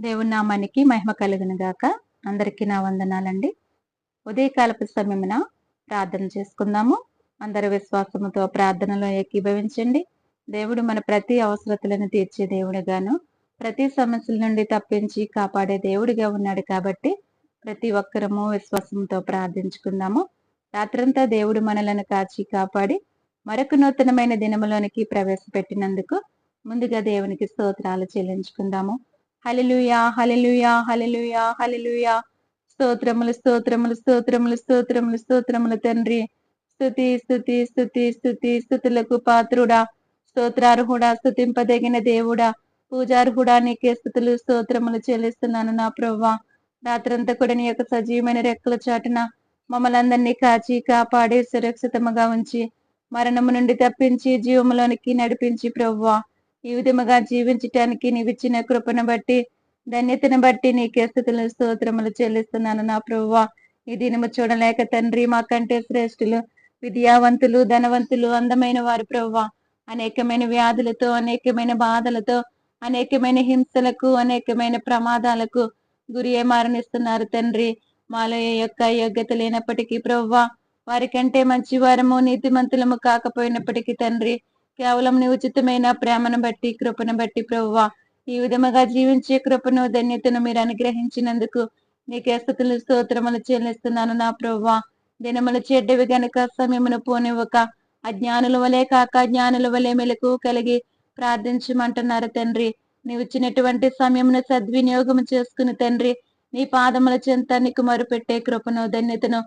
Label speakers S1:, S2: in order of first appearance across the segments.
S1: దేవుని నామానికి మహిమ కలుగును గాక. అందరికీ నా వందనాలండి. ఉదయకాలపు సమయమున ప్రార్థన చేసుకుందాము. అందరి విశ్వాసముతో ప్రార్థనలో ఏకీభవించండి. దేవుడు మన ప్రతి అవసరతలను తీర్చే దేవుడుగాను ప్రతి సమస్యల నుండి తప్పించి కాపాడే దేవుడిగా ఉన్నాడు కాబట్టి ప్రతి ఒక్కరము విశ్వాసంతో ప్రార్థించుకుందాము. రాత్రంతా దేవుడు మనలను కాచి కాపాడి మరొక నూతనమైన దినములోనికి ప్రవేశపెట్టినందుకు ముందుగా దేవునికి స్తోత్రాలు చెల్లించుకుందాము. హలలుయా హలలుయా హలలుయా హలలుయా స్తోత్రములు స్తోత్రములు స్తోత్రములు స్తోత్రములు స్తోత్రములు తండ్రి. స్థుతి స్థుతి స్థుతి స్థుతి స్థుతులకు పాత్రుడా. స్తోత్రార్హుడా స్థుతింపదగిన దేవుడా. పూజార్హుడా నీకే స్థుతులు స్తోత్రములు చెల్లిస్తున్నాను నా ప్రవ్వా. రాత్రంతా కూడా నీ యొక్క సజీవమైన రెక్కల చాటున మమ్మల్ని అందరినీ కాచి కాపాడి సురక్షితముగా ఉంచి మరణము నుండి తప్పించి జీవములోనికి నడిపించి ప్రవ్వా. ఈ విధముగా జీవించటానికి నీవిచ్చిన కృపను బట్టి ధన్యతను బట్టి నీకే స్థితులు స్తోత్రములు చెల్లిస్తున్నాను. నా ప్రవ్వా ఈ దినము చూడలేక తండ్రి మాకంటే శ్రేష్ఠులు విద్యావంతులు ధనవంతులు అందమైన వారు ప్రవ్వా అనేకమైన వ్యాధులతో అనేకమైన బాధలతో అనేకమైన హింసలకు అనేకమైన ప్రమాదాలకు గురి మరణిస్తున్నారు తండ్రి. మాలో యొక్క యోగ్యత లేనప్పటికీ ప్రవ్వా వారికంటే మంచి వారము నీతిమంతులము కాకపోయినప్పటికీ తండ్రి కేవలం నీ ఉచితమైన ప్రేమను బట్టి కృపను బట్టి ప్రవ్వా ఈ విధముగా జీవించే కృపను ధన్యతను మీరు అనుగ్రహించినందుకు నీకే స్థుతులు స్తోత్రములు చెల్లిస్తున్నాను నా ప్రవ్వా దినములు చెడ్డవి గనుక సమయమును పోనివ్వక అజ్ఞానుల వలె కాక జ్ఞానుల వలె మెలకు కలిగి ప్రార్థించమంటున్నారు తండ్రి. నీవు ఇచ్చినటువంటి సమయమును సద్వినియోగం చేసుకుని తండ్రి నీ పాదముల చెంత నీకు మరుపెట్టే కృపను ధన్యతను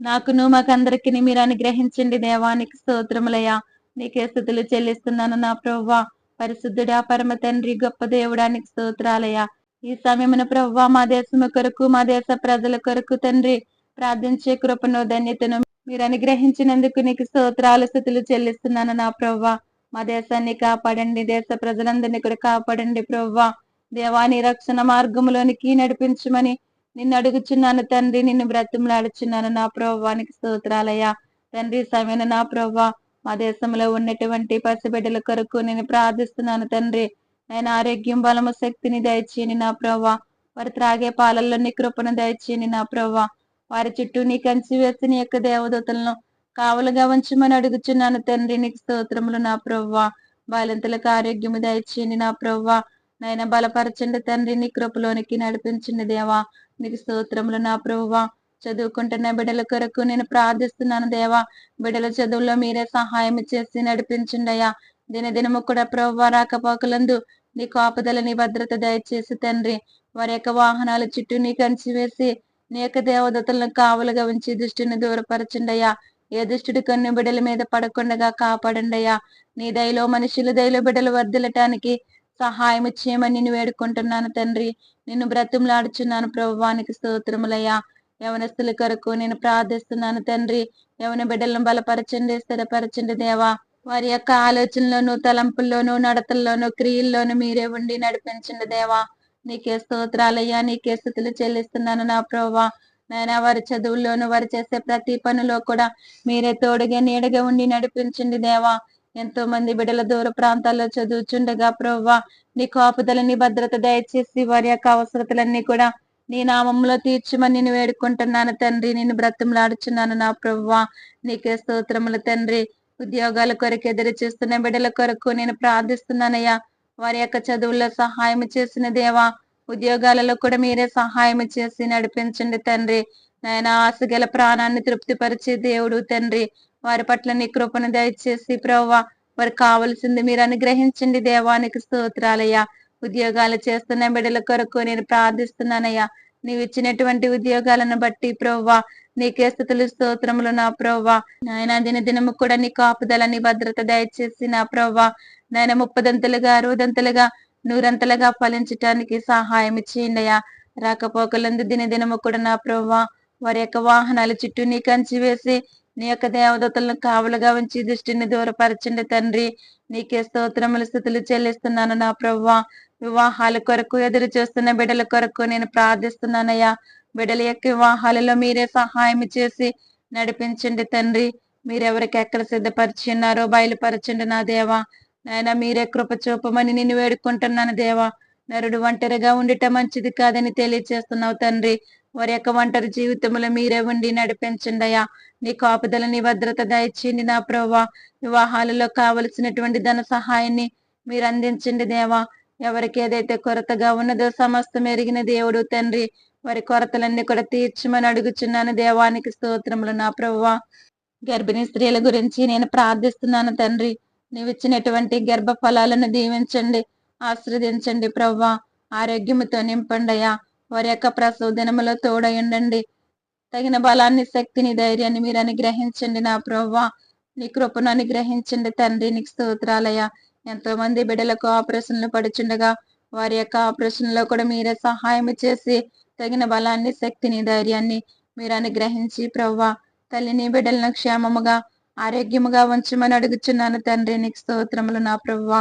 S1: నాకును మాకందరికి మీరు అనుగ్రహించండి దేవానికి స్తోత్రములయ్యా. నీకే స్థుతులు చెల్లిస్తున్నాను నా ప్రవ్వా. పరిశుద్ధుడా పరమ తండ్రి గొప్ప దేవుడానికి స్తోత్రాలయ్యా. ఈ సమయమున ప్రవ్వా మా దేశము కొరకు మా దేశ ప్రజల కొరకు తండ్రి ప్రార్థించే కృపను ధన్యతను మీరు అనుగ్రహించినందుకు నీకు స్తోత్రాలు స్థుతులు చెల్లిస్తున్నాను నా ప్రవ్వా. మా దేశాన్ని కాపాడండి దేశ ప్రజలందరినీ కూడా కాపాడండి ప్రవ్వా. దేవాని రక్షణ మార్గంలోనికి నడిపించమని నిన్ను అడుగుచున్నాను తండ్రి నిన్ను బ్రతిమలాడుచున్నాను నా ప్రవ్వానికి స్తోత్రాలయ్యా. తండ్రి సమయన నా ప్రవ్వా మా దేశంలో ఉన్నటువంటి పసిబిడ్డల కొరకు నేను ప్రార్థిస్తున్నాను తండ్రి. నేను ఆరోగ్యం బలము శక్తిని దయచేయని నా ప్రవ్వా. వారి త్రాగే పాలల్లో నీ కృపను దయచేయని నా ప్రవ్వా. వారి చుట్టూ నీ కంచి వేసి నీ యొక్క దేవదూతలను కావలుగా ఉంచమని అడుగుచున్నాను తండ్రి. నీకు స్తోత్రములు నా ప్రవ్వా. బాలింతలకు ఆరోగ్యము దయచేయండి నా ప్రవ్వా. నాయన బలపరచండి తండ్రి. నీ కృపలోనికి నడిపించండి దేవా. నీకు స్తోత్రములు నా ప్రవ్వా. చదువుకుంటున్న బిడ్డల కొరకు నేను ప్రార్థిస్తున్నాను దేవా. బిడ్డల చదువులో మీరే సహాయం చేసి నడిపించండి అయ్యా. దినదినము కూడా ప్రవ్వా రాకపోకలందు నీ కాపుదల నీ భద్రత దయచేసి తండ్రి. వారి యొక్క వాహనాల చుట్టూ నీ కంచి వేసి నీ యొక్క దేవదతలను కావలుగా ఉంచి దుష్టిని దూరపరచండి ఏ దుష్టుడు కొన్ని బిడ్డల మీద పడకుండగా కాపాడండి అయ్యా. నీ దయలో మనుషుల దయలో బిడ్డలు వర్దిలటానికి సహాయం చేయమని నిన్ను వేడుకుంటున్నాను తండ్రి. నిన్ను బ్రతుములాడుచున్నాను ప్రభువానికి స్తోత్రములయ్యా యవనస్తుల కొరకు నేను ప్రార్థిస్తున్నాను తండ్రి. యవన బిడ్డలను బలపరచండి స్థిరపరచండి దేవా. వారి యొక్క ఆలోచనలోను తలంపుల్లోను నడతల్లోను క్రియల్లోను మీరే ఉండి నడిపించండి దేవా. నీకే స్తోత్రాలయ్యా నీకే స్థుతులు చెల్లిస్తున్నాను నా ప్రోవా నాయన వారి చదువుల్లోను వారు చేసే ప్రతి పనిలో కూడా మీరే తోడుగా నీడగా ఉండి నడిపించండి దేవా. ఎంతో మంది బిడ్డల దూర ప్రాంతాల్లో చదువుచుండగా ప్రవ్వా నీ కాపుదలని భద్రత దయచేసి వారి యొక్క అవసరతలన్నీ కూడా నీ నామంలో తీర్చమని నేను వేడుకుంటున్నాను తండ్రి. నేను బ్రతంలాడుచున్నాను నా ప్రభువా. నీకే స్తోత్రములు తండ్రి. ఉద్యోగాల కొరకు ఎదురు చూస్తున్న బిడ్డల కొరకు నేను ప్రార్థిస్తున్నానయ్యా. వారి యొక్క చదువుల్లో సహాయం చేసిన దేవా ఉద్యోగాలలో కూడా మీరే సహాయం చేసి నడిపించండి తండ్రి. నాయన ఆశగల ప్రాణాన్ని తృప్తిపరిచే దేవుడు తండ్రి. వారి పట్ల నీ కృపను దయచేసి ప్రవ్వా వారికి కావలసింది మీరు అనుగ్రహించండి దేవానికి స్తోత్రాలయ్యా. ఉద్యోగాలు చేస్తున్న బిడ్డల కొరకు నేను ప్రార్థిస్తున్నానయ్యా. నీవు ఇచ్చినటువంటి ఉద్యోగాలను బట్టి ప్రవ్వా నీకే స్థుతులు స్తోత్రములు నా ప్రవ్వా. నాయన దిన దినము కూడా నీ కాపుదల నీ భద్రత దయచేసి నా ప్రవ్వా. నాయన ముప్పదంతలుగా అరవదంతలుగా నూరంతలుగా ఫలించటానికి సహాయం చేయండి అయ్యా రాకపోకలందు దినదినము కూడా నా ప్రవ్వా. వారి యొక్క వాహనాల చుట్టూ నీ కంచి వేసి నీ యొక్క దేవదతలను కావులుగా ఉంచి దృష్టిని దూరపరచండి తండ్రి. నీకే స్తోత్రములు స్థుతులు చెల్లిస్తున్నాను నా ప్రవ్వా. వివాహాల కొరకు ఎదురు చూస్తున్న బిడ్డల కొరకు నేను ప్రార్థిస్తున్నానయ్యా. బిడ్డల యొక్క వివాహాలలో మీరే సహాయం చేసి నడిపించండి తండ్రి. మీరెవరికి ఎక్కడ సిద్ధపరిచి ఉన్నారో బయలుపరచండి నా దేవా. నాయన మీరే కృప చూపమని నేను వేడుకుంటున్నాను దేవా. నరుడు ఒంటరిగా ఉండటం మంచిది కాదని తెలియచేస్తున్నావు తండ్రి. వారి యొక్క ఒంటరి జీవితంలో మీరే ఉండి నడిపించండి అయ్యా. నీ కాపుదల నీ భద్రత దయచేయండి నా ప్రభా వివాహాలలో కావలసినటువంటి ధన సహాయాన్ని మీరు అందించండి దేవా. ఎవరికి ఏదైతే కొరతగా ఉన్నదో సమస్తం ఎరిగిన దేవుడు తండ్రి వారి కొరతలన్నీ కూడా తీర్చమని అడుగుచున్నాను. దేవానికి స్తోత్రములు నా ప్రభువా. గర్భిణీ స్త్రీల గురించి నేను ప్రార్థిస్తున్నాను తండ్రి. నీవు ఇచ్చినటువంటి గర్భ ఫలాలను దీవించండి ఆశ్రదించండి ప్రవ్వా ఆరోగ్యముతో నింపండియా వారి యొక్క ప్రసవ దినములో తోడయుండండి తగిన బలాన్ని శక్తిని ధైర్యాన్ని మీరు అనుగ్రహించండి నా ప్రవ్వా నీ కృపను అనుగ్రహించండి తండ్రి. నీకు స్తోత్రాలయ్యా. ఎంతో మంది బిడ్డలకు ఆపరేషన్లు పడుచుండగా వారి యొక్క ఆపరేషన్లో కూడా మీరే సహాయం చేసి తగిన బలాన్ని శక్తిని ధైర్యాన్ని మీరు అనుగ్రహించి ప్రవ్వా. తల్లిని బిడ్డలను క్షేమముగా ఆరోగ్యముగా ఉంచమని అడుగుచున్నాను తండ్రి. నీకు స్తోత్రములు నా ప్రవ్వా.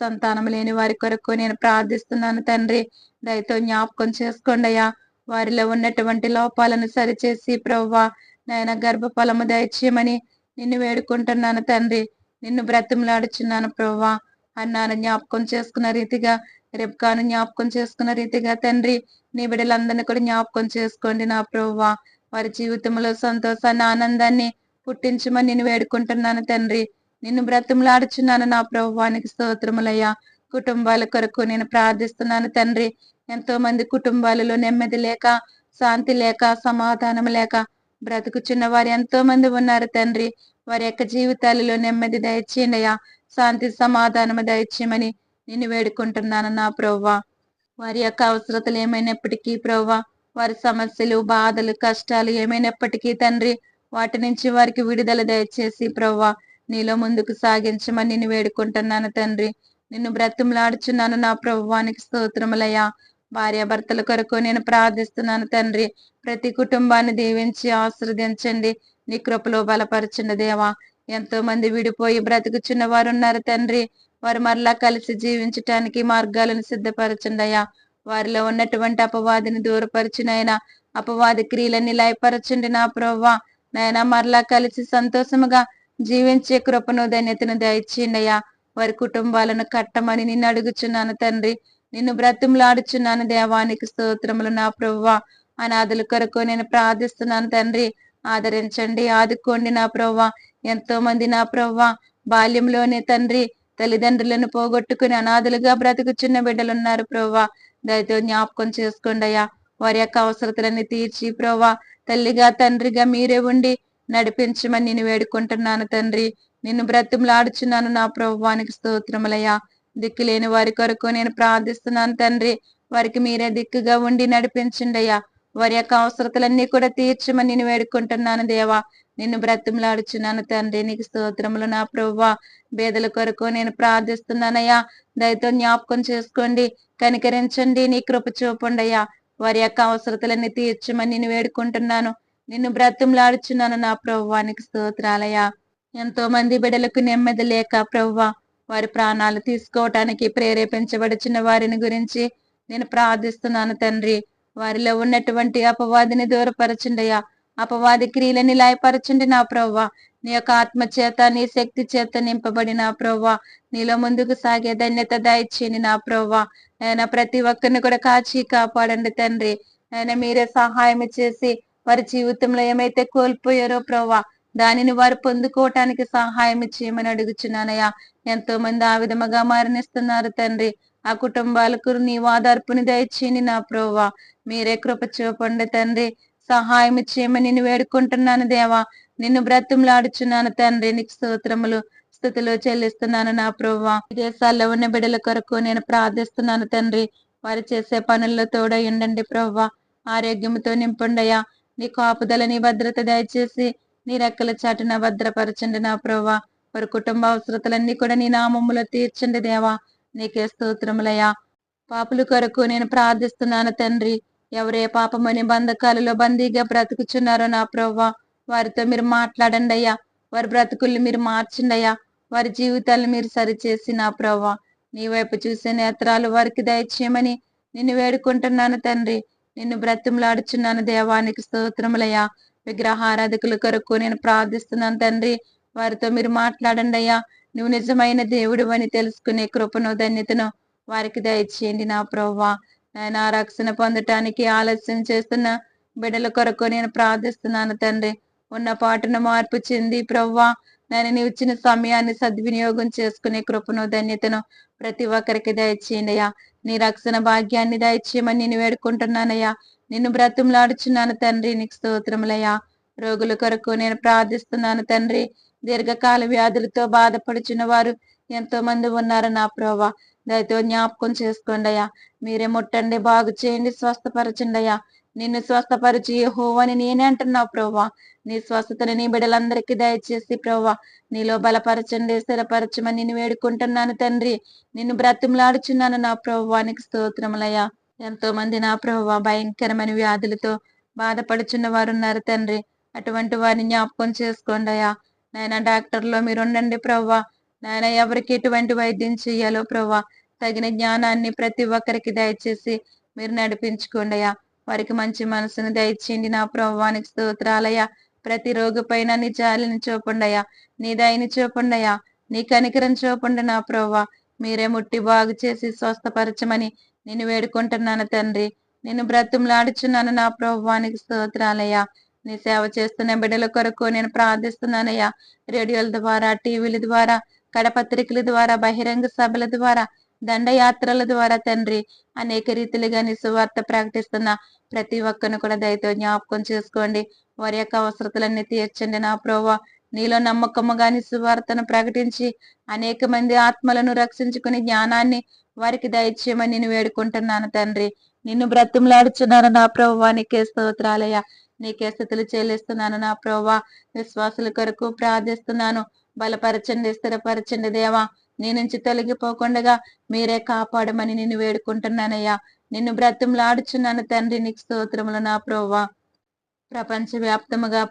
S1: సంతానం లేని వారి కొరకు నేను ప్రార్థిస్తున్నాను తండ్రి. దయతో జ్ఞాపకం చేసుకోండి అయ్యా. వారిలో ఉన్నటువంటి లోపాలను సరిచేసి ప్రవ్వా. నాయన గర్భఫలము దయచేయమని నిన్ను వేడుకుంటున్నాను తండ్రి. నిన్ను బ్రతిమలాడుచున్నాను ప్రవ్వా అన్నాను జ్ఞాపకం చేసుకున్న రీతిగా. రెబ్కాను జ్ఞాపకం చేసుకున్న రీతిగా తండ్రి నీ బిడ్డలందరినీ కూడా జ్ఞాపకం చేసుకోండి నా ప్రవ్వా. వారి జీవితంలో సంతోషాన్ని ఆనందాన్ని పుట్టించమని నేను వేడుకుంటున్నాను తండ్రి. నిన్ను బ్రతిమలాడుచున్నాను నా ప్రభువానికి స్తోత్రములయ్యా. కుటుంబాల కొరకు నేను ప్రార్థిస్తున్నాను తండ్రి. ఎంతో మంది కుటుంబాలలో నెమ్మది లేక శాంతి లేక సమాధానం లేక బ్రతుకుచున్న వారు ఎంతో మంది ఉన్నారు తండ్రి. వారి యొక్క జీవితాలలో నెమ్మది దయచేయండియా శాంతి సమాధానము దయచేయమని నేను వేడుకుంటున్నాను నా ప్రవ్వా. వారి యొక్క అవసరతలు ఏమైనప్పటికీ ప్రవ్వా వారి సమస్యలు బాధలు కష్టాలు ఏమైనప్పటికీ తండ్రి వాటి నుంచి వారికి విడుదల దయచేసి ప్రవ్వా నీలో ముందుకు సాగించమని నేను వేడుకుంటున్నాను తండ్రి. నిన్ను బ్రతిమలాడుచున్నాను నా ప్రభువానికి స్తోత్రములయ్యా. భార్య భర్తల కొరకు నేను ప్రార్థిస్తున్నాను తండ్రి. ప్రతి కుటుంబాన్ని దీవించి ఆశ్రదించండి నీ కృపలో బలపరచండి దేవా. ఎంతో మంది విడిపోయి బ్రతుకుచున్న వారు ఉన్నారు తండ్రి. వారు మరలా కలిసి జీవించటానికి మార్గాలను సిద్ధపరచండి అయ్యా. వారిలో ఉన్నటువంటి అపవాదిని దూరపరిచినైనా అపవాది క్రియలని లయపరచండి నా ప్రవ్వా. నాయన మరలా కలిసి సంతోషముగా జీవించే కృపను ధన్యతను దయచేయండియా వారి కుటుంబాలను కట్టమని నిన్ను అడుగుచున్నాను తండ్రి. నిన్ను బ్రతిమలాడుచున్నాను దేవానికి స్తోత్రములు నా ప్రవ్వా. అనాథుల కొరకు నేను ప్రార్థిస్తున్నాను తండ్రి. ఆదరించండి ఆదుకోండి నా ప్రవ్వ. ఎంతో మంది నా ప్రవ్వ. బాల్యంలోనే తండ్రి తల్లిదండ్రులను పోగొట్టుకుని అనాథులుగా బ్రతుకుచున్న బిడ్డలున్నారు ప్రవ్వా. దయతో జ్ఞాపకం చేసుకోండి అయ్యా. వారి యొక్క అవసరతలన్నీ తీర్చి ప్రవ్వా. తల్లిగా తండ్రిగా మీరే ఉండి నడిపించమని నేను వేడుకుంటున్నాను తండ్రి. నిన్ను బ్రతిమలాడుచున్నాను నా ప్రభువానికి స్తోత్రములయ్యా. దిక్కులేని వారి కొరకు నేను ప్రార్థిస్తున్నాను తండ్రి. వారికి మీరే దిక్కుగా ఉండి నడిపించండి అయ్యా. వారి యొక్క అవసరతలన్నీ కూడా తీర్చమని నేను వేడుకుంటున్నాను దేవా. నిన్ను బ్రతిమలాడుచున్నాను తండ్రి. నీకు స్తోత్రములు నా ప్రవ్వా. బేదల కొరకు నేను ప్రార్థిస్తున్నానయ్యా. దయతో జ్ఞాపకం చేసుకోండి. కనికరించండి. నీ కృప చూపండి అయ్యా వారి యొక్క అవసరతలన్నీ తీర్చమని నేను వేడుకుంటున్నాను. నిన్ను బ్రతిమలాడుచున్నాను నా ప్రభువానికి స్తోత్రాలయ్యా. ఎంతో మంది బిడలకు నెమ్మది లేక ప్రవ్వా. వారి ప్రాణాలు తీసుకోవటానికి ప్రేరేపించబడిచిన వారిని గురించి నేను ప్రార్థిస్తున్నాను తండ్రి. వారిలో ఉన్నటువంటి అపవాదిని దూరపరచుండయా అపవాది క్రియలని లాయపరచండి నా ప్రవ్వా. నీ యొక్క ఆత్మ చేత నీ శక్తి చేత నింపబడి నా ప్రవ్వా. నీలో ముందుకు సాగే ధన్యత దయచేయండి నా ప్రవ్వా. ఆయన ప్రతి ఒక్కరిని కూడా కాచి కాపాడండి తండ్రి. ఆయన మీరే సహాయం చేసి వారి జీవితంలో ఏమైతే కోల్పోయారో ప్రవ్వా దానిని వారు పొందుకోవటానికి సహాయం చేయమని అడుగుచున్నానయ్యా. ఎంతో మంది ఆ విధముగా మరణిస్తున్నారు తండ్రి. ఆ కుటుంబాలకు నీ వాదార్పుని దయచేయండి నా ప్రోవా మీరే కృప చూపండి తండ్రి. సహాయం చేయమని నేను వేడుకుంటున్నాను దేవా. నిన్ను బ్రతుములాడుచున్నాను తండ్రి. నీకు స్తోత్రములు స్థుతిలో చెల్లిస్తున్నాను నా ప్రోవా విదేశాల్లో ఉన్న బిడ్డల కొరకు నేను ప్రార్థిస్తున్నాను తండ్రి. వారు చేసే పనుల్లో తోడై ఉండండి ప్రవ్వా. ఆరోగ్యంతో నింపుండయా నీ కాపుదల నీ భద్రత దయచేసి నీ రెక్కల చాటున భద్రపరచండి నా ప్రవ్వా. వారి కుటుంబ అవసరతలన్నీ కూడా నీ నామములో తీర్చండి దేవా. నీకే స్తోత్రములయ్యా. పాపుల కొరకు నేను ప్రార్థిస్తున్నాను తండ్రి. ఎవరే పాపమని బంధకాలలో బందీగా బ్రతుకుచున్నారో నా ప్రవ్వా వారితో మీరు మాట్లాడండి అయ్యా వారి బ్రతుకుల్ని మీరు మార్చండి అయ్యా వారి జీవితాలను మీరు సరిచేసి నా ప్రవ్వా నీ వైపు చూసే నేత్రాలు వారికి దయచేయమని నిన్ను వేడుకుంటున్నాను తండ్రి. నిన్ను బ్రతిమలాడుచున్నాను దేవానికి స్తోత్రములయ్యా. విగ్రహారాధకుల కొరకు నేను ప్రార్థిస్తున్నాను తండ్రి. వారితో మీరు మాట్లాడండి అయ్యా నువ్వు నిజమైన దేవుడు అని తెలుసుకునే కృపను ధన్యతను వారికి దయచేయండి నా ప్రవ్వా. నాయన రక్షణ పొందటానికి ఆలస్యం చేస్తున్న బిడ్డల కొరకు నేను ప్రార్థిస్తున్నాను తండ్రి. ఉన్న పాటను మార్పు చెంది ప్రవ్వా నేను నీవు ఇచ్చిన సమయాన్ని సద్వినియోగం చేసుకునే కృపను ధన్యతను ప్రతి ఒక్కరికి దయచేయండి అయ్యా. నీ రక్షణ భాగ్యాన్ని దయచేయమని నేను వేడుకుంటున్నానయ్యా. నిన్ను బ్రతుములాడుచున్నాను తండ్రి నీకు స్తోత్రములయ్యా. రోగుల కొరకు నేను ప్రార్థిస్తున్నాను తండ్రి. దీర్ఘకాల వ్యాధులతో బాధపడుచున్న వారు ఎంతో మంది ఉన్నారు నా ప్రోవా దయతో జ్ఞాపకం చేసుకోండి అయ్యా. మీరే ముట్టండి బాగు చేయండి స్వస్థపరచండి అయ్యా. నిన్ను స్వస్థపరిచి హోవని నేనే అంటున్నావు ప్రోవా నీ స్వస్థతని నీ బిడ్డలందరికీ దయచేసి ప్రోవా నీలో బలపరచండి స్థిరపరచమని నేను వేడుకుంటున్నాను తండ్రి. నిన్ను బ్రతిమలాడుచున్నాను నా ప్రభువానికి స్తోత్రములయ్యా ఎంతో మంది నా ప్రభువ భయంకరమైన వ్యాధులతో బాధపడుచున్న వారు ఉన్నారు తండ్రి. అటువంటి వారిని జ్ఞాపకం చేసుకోండి అయ్యా. నాయన డాక్టర్లో మీరు ఉండండి ప్రవ్వా. నాయన ఎవరికి ఎటువంటి వైద్యం చేయాలో ప్రవ్వా. తగిన జ్ఞానాన్ని ప్రతి ఒక్కరికి దయచేసి మీరు నడిపించుకోండి అయ్యా. వారికి మంచి మనసును దయచేయండి నా ప్రవ్వానికి స్తోత్రాలయ్యా ప్రతి రోగు పైన నీ జాలిని చూపండయ్యా నీ దయని చూపండయ్యా నీ కనికరం చూపండి నా ప్రవ్వా. మీరే ముట్టి బాగు చేసి స్వస్థపరచమని నేను వేడుకుంటున్నాను తండ్రి. నేను బ్రతుములాడుచున్నాను నా ప్రవ్వానికి స్తోత్రాలయ్యా నీ సేవ చేస్తున్న బిడ్డల కొరకు నేను ప్రార్థిస్తున్నానయ్యా. రేడియోల ద్వారా టీవీల ద్వారా కడపత్రికల ద్వారా బహిరంగ సభల ద్వారా దండయాత్రల ద్వారా తండ్రి. అనేక రీతిలుగా నీ సువార్త ప్రకటిస్తున్న ప్రతి ఒక్కరిని కూడా దయతో జ్ఞాపకం చేసుకోండి. వారి యొక్క అవసరతలన్నీ తీర్చండి నా ప్రోవా నీలో నమ్మకముగా నీ సువార్తను ప్రకటించి అనేక మంది ఆత్మలను రక్షించుకుని జ్ఞానాన్ని వారికి దయచేయమని నేను వేడుకుంటున్నాను తండ్రి. నిన్ను బ్రతిమలాడుచున్నాను నా ప్రభువానికి స్తోత్రాలయ్యా. నీకే స్థితులు చెల్లిస్తున్నాను నా ప్రభా విశ్వాసుల కొరకు ప్రార్థిస్తున్నాను. బలపరచండి స్థిరపరచండి దేవా. నీ నుంచి తొలగిపోకుండా మీరే కాపాడమని నిన్ను వేడుకుంటున్నానయ్యా. నిన్ను బ్రతంలాడుచున్నాను తండ్రి నీకు స్తోత్రములు నా ప్రోవా ప్రపంచ వ్యాప్తముగా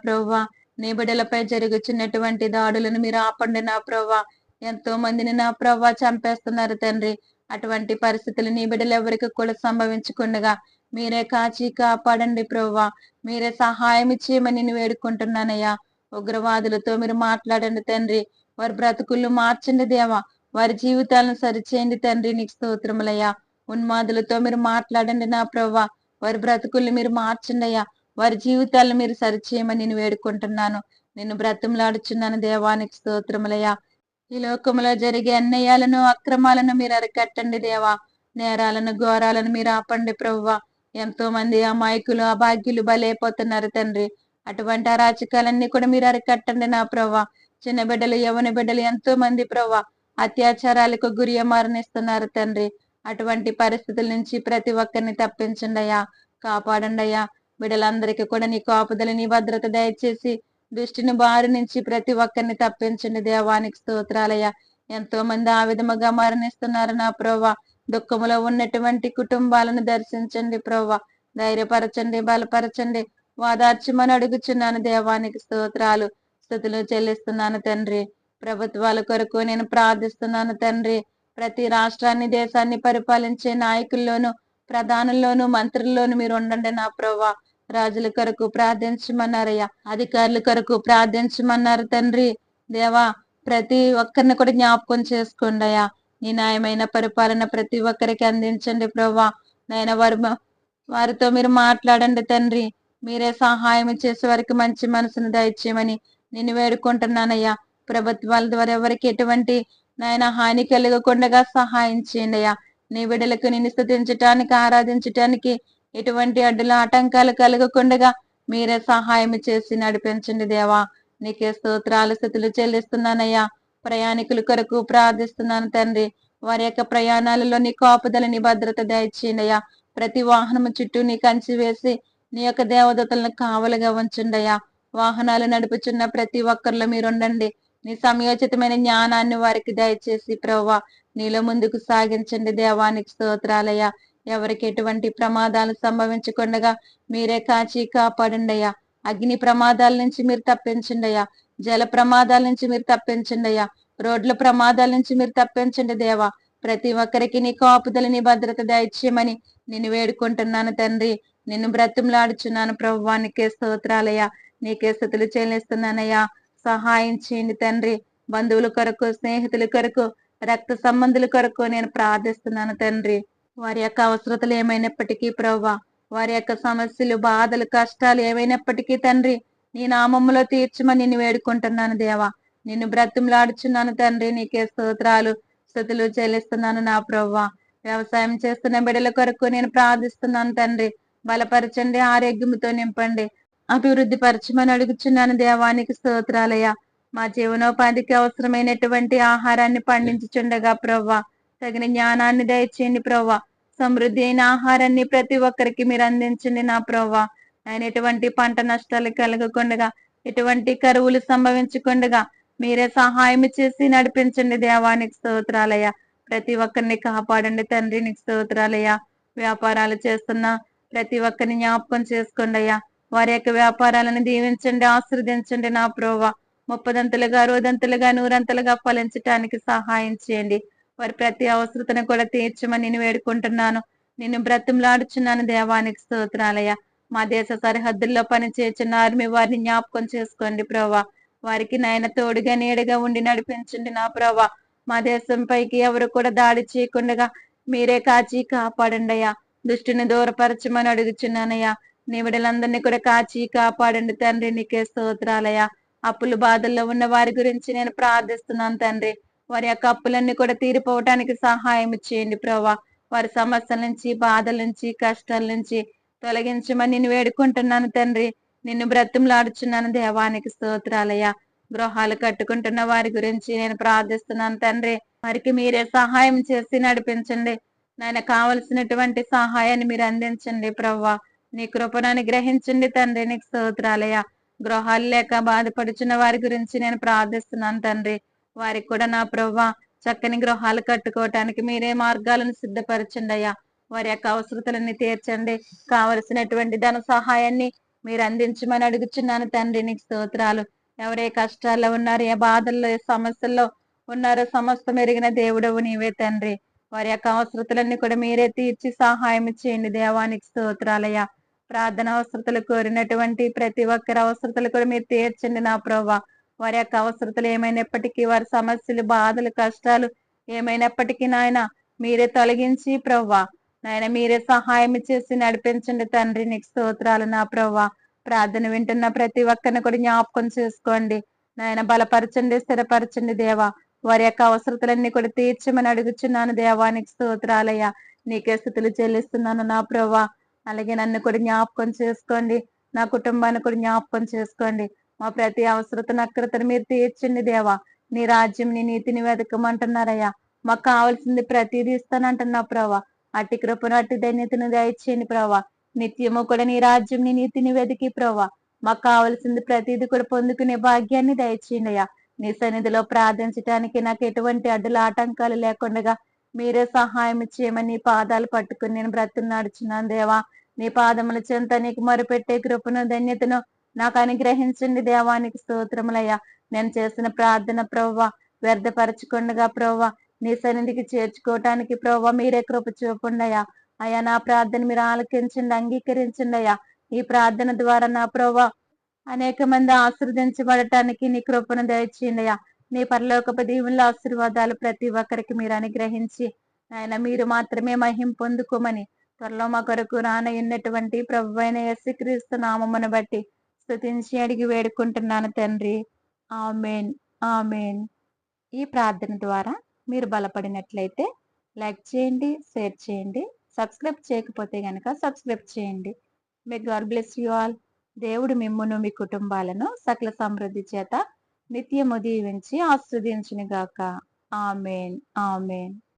S1: నీ బిడ్డలపై జరుగుచున్నటువంటి దాడులను మీరు ఆపండి నా ప్రోవా ఎంతో మందిని నా ప్రవ్వా చంపేస్తున్నారు తండ్రి. అటువంటి పరిస్థితులు నీ బిడ్డలు ఎవరికి కూడా సంభవించకుండగా మీరే కాచి కాపాడండి ప్రవ్వా మీరే సహాయం ఇచ్చేయమని నేను వేడుకుంటున్నానయ్యా. ఉగ్రవాదులతో మీరు మాట్లాడండి తండ్రి. వారి బ్రతుకులు మార్చండి దేవా. వారి జీవితాలను సరిచేయండి తండ్రి నీకు స్తోత్రములయ్యా. ఉన్మాదులతో మీరు మాట్లాడండి నా ప్రవ్వా వారి బ్రతుకుల్ని మీరు మార్చండి అయ్యా వారి జీవితాలను మీరు సరిచేయమని నేను వేడుకుంటున్నాను. నిన్ను బ్రతంలాడుచున్నాను దేవానికి స్తోత్రములయ్యా. ఈ లోకంలో జరిగే అన్యాయాలను అక్రమాలను మీరు అరికట్టండి దేవా. నేరాలను ఘోరాలను మీరు ఆపండి ప్రవ్వా. ఎంతో మంది అమాయకులు అభాగ్యులు బలైపోతున్నారు తండ్రి. అటువంటి అరాచకాలన్నీ కూడా మీరు అరికట్టండి నా ప్రవ్వా. చిన్న బిడ్డలు యవన బిడ్డలు ఎంతో మంది ప్రవ్వా అత్యాచారాలకు గురి మరణిస్తున్నారు తండ్రి. అటువంటి పరిస్థితుల నుంచి ప్రతి ఒక్కరిని తప్పించండి అయ్యా. కాపాడండి అయ్యా. బిడ్డలందరికీ కూడా నీ కాపుదల నీ భద్రత దయచేసి దృష్టిని బారి నుంచి ప్రతి ఒక్కరిని తప్పించండి దేవానికి స్తోత్రాలయ్యా. ఎంతో మంది ఆ విధముగా మరణిస్తున్నారు నా ప్రోవా దుఃఖములో ఉన్నటువంటి కుటుంబాలను దర్శించండి ప్రోవా ధైర్యపరచండి బలపరచండి. వాదార్చమని అడుగుచున్నాను దేవానికి స్తోత్రాలు. స్థుతులు చెల్లిస్తున్నాను తండ్రి. ప్రభుత్వాల కొరకు నేను ప్రార్థిస్తున్నాను తండ్రి. ప్రతి రాష్ట్రాన్ని దేశాన్ని పరిపాలించే నాయకుల్లోనూ ప్రధానుల్లోనూ మంత్రుల్లోనూ మీరు ఉండండి నా ప్రభా రాజుల కొరకు ప్రార్థించమన్నారయ్యా. అధికారుల కొరకు ప్రార్థించమన్నారు తండ్రి. దేవా ప్రతి ఒక్కరిని కూడా జ్ఞాపకం చేసుకోండి అయ్యా నీ న్యాయమైన పరిపాలన ప్రతి ఒక్కరికి అందించండి ప్రభా నాయన వారి వారితో మీరు మాట్లాడండి తండ్రి. మీరే సహాయం చేసే వారికి మంచి మనసును దయచేయమని నేను వేడుకుంటున్నానయ్యా. ప్రభుత్వాల ద్వారా ఎవరికి ఎటువంటి నాయన హాని కలగకుండా సహాయం చేయండి అయ్యా నీ బిడ్డలకు నిన్ను స్థుతించటానికి ఆరాధించటానికి ఎటువంటి అడ్డుల ఆటంకాలు కలగకుండగా మీరే సహాయం చేసి నడిపించండి దేవా. నీకే స్తోత్రాలు స్థితులు చెల్లిస్తున్నానయ్యా. ప్రయాణికుల కొరకు ప్రార్థిస్తున్నాను తండ్రి. వారి యొక్క ప్రయాణాలలో నీ కోపదలని భద్రత దయచేయండియా ప్రతి వాహనము చుట్టూ నీ కంచి వేసి నీ యొక్క దేవదతలను కావలుగా ఉంచండి అయ్యా. వాహనాలు నడుపుచున్న ప్రతి ఒక్కరిలో మీరు ఉండండి నీ సమయోచితమైన జ్ఞానాన్ని వారికి దయచేసి ప్రవ్వా. నీలో ముందుకు సాగించండి దేవానికి స్తోత్రాలయ్యా. ఎవరికి ఎటువంటి ప్రమాదాలు సంభవించకుండా మీరే కాచి కాపాడండి అగ్ని ప్రమాదాల నుంచి మీరు తప్పించండియ్యా. జల ప్రమాదాల నుంచి మీరు తప్పించండియ్యా. రోడ్ల ప్రమాదాల నుంచి మీరు తప్పించండి దేవా. ప్రతి ఒక్కరికి నీ కాపుదల నీ భద్రత దయచేయమని నేను వేడుకుంటున్నాను తండ్రి. నిన్ను బ్రతిమలాడుచున్నాను ప్రభువా. నీకే స్తోత్రాలయ్యా. నీకే స్థుతులు చెల్లిస్తున్నానయ్యా. సహాయం చేయండి తండ్రి. బంధువుల కొరకు స్నేహితుల కొరకు రక్త సంబంధుల కొరకు నేను ప్రార్థిస్తున్నాను తండ్రి. వారి యొక్క అవసరతలు ఏమైనప్పటికీ ప్రవ్వా వారి యొక్క సమస్యలు బాధలు కష్టాలు ఏమైనప్పటికీ తండ్రి నీ నామములో తీర్చమని నిన్ను వేడుకుంటున్నాను దేవా. నిన్ను బ్రతిమలాడుచున్నాను తండ్రి నీకే స్తోత్రాలు స్థుతులు చెల్లిస్తున్నాను నా ప్రవ్వా. వ్యవసాయం చేస్తున్న బిడ్డల కొరకు నేను ప్రార్థిస్తున్నాను తండ్రి బలపరచండి ఆరోగ్యముతో నింపండి అభివృద్ధి పరచమని అడుగుచున్నాను దేవానికి స్తోత్రాలయ్యా. మా జీవనోపాధికి అవసరమైనటువంటి ఆహారాన్ని పండించుచుండగా ప్రవ్వా తగిన జ్ఞానాన్ని దయచేయండి ప్రవ్వా. సమృద్ధి అయిన ఆహారాన్ని ప్రతి ఒక్కరికి మీరు అందించండి నా ప్రవ్వా. ఆయన ఎటువంటి పంట నష్టాలు కలగకుండగా ఎటువంటి కరువులు సంభవించకుండగా మీరే సహాయం చేసి నడిపించండి దేవానికి స్తోత్రాలయ ప్రతి ఒక్కరిని కాపాడండి తండ్రి నీకు స్తోత్రాలయ వ్యాపారాలు చేస్తున్న ప్రతి ఒక్కరిని జ్ఞాపకం చేసుకోండి అయ్యా. వారి యొక్క వ్యాపారాలను దీవించండి ఆశ్రదించండి నా ప్రోవా ముప్పదంతలుగా రోదంతలుగా నూరంతలుగా ఫలించటానికి సహాయం చేయండి. వారి ప్రతి అవసరతను కూడా తీర్చమని నేను వేడుకుంటున్నాను. నిన్ను బ్రతంలాడుచున్నాను దేవానికి స్తోత్రాలయ మా దేశ సరిహద్దుల్లో పనిచేస్తున్న ఆర్మీ వారిని జ్ఞాపకం చేసుకోండి ప్రభా వారికి నాయన తోడుగా నీడగా ఉండి నడిపించండి నా ప్రభా మా దేశం పైకి ఎవరు కూడా దాడి చేయకుండా మీరే కాచి కాపాడండి అయ్యా దృష్టిని దూరపరచమని అడుగుచున్నానయ్యా. నీ విడలందరినీ కూడా కాచి కాపాడండి తండ్రి నీకే స్తోత్రాలయ్యా. అప్పులు బాధల్లో ఉన్న వారి గురించి నేను ప్రార్థిస్తున్నాను తండ్రి. వారి యొక్క అప్పులన్నీ కూడా తీరిపోవటానికి సహాయం చేయండి ప్రభా. వారి సమస్యల నుంచి బాధల నుంచి కష్టాల నుంచి తొలగించమని నేను వేడుకుంటున్నాను తండ్రి. నిన్ను బ్రతిమలాడుచున్నాను దేవానికి స్తోత్రాలయ్యా. గృహాలు కట్టుకుంటున్న వారి గురించి నేను ప్రార్థిస్తున్నాను తండ్రి. వారికి మీరే సహాయం చేసి నడిపించండి. నాయన కావలసినటువంటి సహాయాన్ని మీరు అందించండి ప్రవ్వా నీ కృపణాన్ని గ్రహించండి తండ్రి నీకు స్తోత్రాలయ్యా. గృహాలు లేక బాధపడుచున్న వారి గురించి నేను ప్రార్థిస్తున్నాను తండ్రి. వారికి కూడా నా ప్రభా చక్కని గృహాలు కట్టుకోవటానికి మీరే మార్గాలను సిద్ధపరచండి అయ్యా. వారి యొక్క అవసరతలన్నీ తీర్చండి. కావలసినటువంటి ధన సహాయాన్ని మీరు అందించమని అడుగుచున్నాను తండ్రి నీకు స్తోత్రాలు. ఎవరే కష్టాల్లో ఉన్నారు ఏ బాధల్లో ఏ సమస్యల్లో ఉన్నారో సమస్త మెరిగిన దేవుడవు నీవే తండ్రి. వారి యొక్క అవసరతలన్నీ కూడా మీరే తీర్చి సహాయం చేయండి దేవానికి స్తోత్రాలయ్యా ప్రార్థన అవసరతలు కోరినటువంటి ప్రతి ఒక్కరి అవసరతలు కూడా మీరు తీర్చండి నా ప్రభా వారి యొక్క అవసరతలు ఏమైనప్పటికీ వారి సమస్యలు బాధలు కష్టాలు ఏమైనప్పటికీ నాయన మీరే తొలగించి ప్రవ్వా. నాయన మీరే సహాయం చేసి నడిపించండి తండ్రి. నీకు స్తోత్రాలు నా ప్రవ్వా. ప్రార్థన వింటున్న ప్రతి ఒక్కరిని కూడా జ్ఞాపకం చేసుకోండి. నాయన బలపరచండి స్థిరపరచండి దేవా. వారి యొక్క అవసరతలన్నీ కూడా తీర్చమని అడుగుచున్నాను దేవానికి స్తోత్రాలయ్యా. నీకే స్థుతులు చెల్లిస్తున్నాను నా ప్రభా అలాగే నన్ను కూడా జ్ఞాపకం చేసుకోండి. నా కుటుంబాన్ని కూడా జ్ఞాపకం చేసుకోండి. మా ప్రతి అవసరతను నక్రతను మీరు తీర్చండి దేవా. నీ రాజ్యం నీ నీతిని వెతకమంటున్నారయ్యా. మాకు కావాల్సింది ప్రతిదీ ఇస్తానంటున్నావు ప్రభా. అట్టి కృపను అట్టి ధన్యతను దయచేయండి ప్రభా. నిత్యము కూడా నీ రాజ్యం నీ నీతిని వెతికి ప్రభా. మాకు కావలసింది ప్రతిదీ కూడా పొందుకునే భాగ్యాన్ని దయచేయండి అయ్యా. నీ సన్నిధిలో ప్రార్థించడానికి నాకు ఎటువంటి అడ్డుల ఆటంకాలు లేకుండా మీరే సహాయం చేయమని నీ పాదాలు పట్టుకుని నేను బ్రతులు నడుచున్నాను దేవా. నీ పాదముల చెంత నీకు మరుపెట్టే కృపను ధన్యతను నాకు అనుగ్రహించండి దేవానికి స్తోత్రములయ్యా. నేను చేసిన ప్రార్థన ప్రవ్వ వ్యర్థపరచకుండగా ప్రవ్వ నీ సన్నిధికి చేర్చుకోవటానికి ప్రవ్వ మీరే కృప చూపుండయా అయ్యా నా ప్రార్థన మీరు ఆలకించండి అంగీకరించండి అయ్యా ఈ ప్రార్థన ద్వారా నా ప్రవ్వ అనేక మంది ఆశీర్వదించబడటానికి నీ కృపను దయచేయండియా నీ పరలోకపు దీవుల ఆశీర్వాదాలు ప్రతి ఒక్కరికి మీరు అనుగ్రహించి ఆయన మీరు మాత్రమే మహిం పొందుకోమని త్వరలో మా కొరకు రానయ్యున్నటువంటి ప్రభు అయిన క్రీస్తు నామమును బట్టి స్థుతించి అడిగి వేడుకుంటున్నాను తండ్రి. Amen amen. ఈ ప్రార్థన ద్వారా మీరు బలపడినట్లయితే లైక్ చేయండి షేర్ చేయండి సబ్స్క్రైబ్ చేయకపోతే కనుక సబ్స్క్రైబ్ చేయండి. May God bless you all దేవుడు మిమ్మును మీ కుటుంబాలను సకల సమృద్ధి చేత నిత్యము దీవించి ఆస్వాదించునుగాక ఆమెన్ ఆమెన్.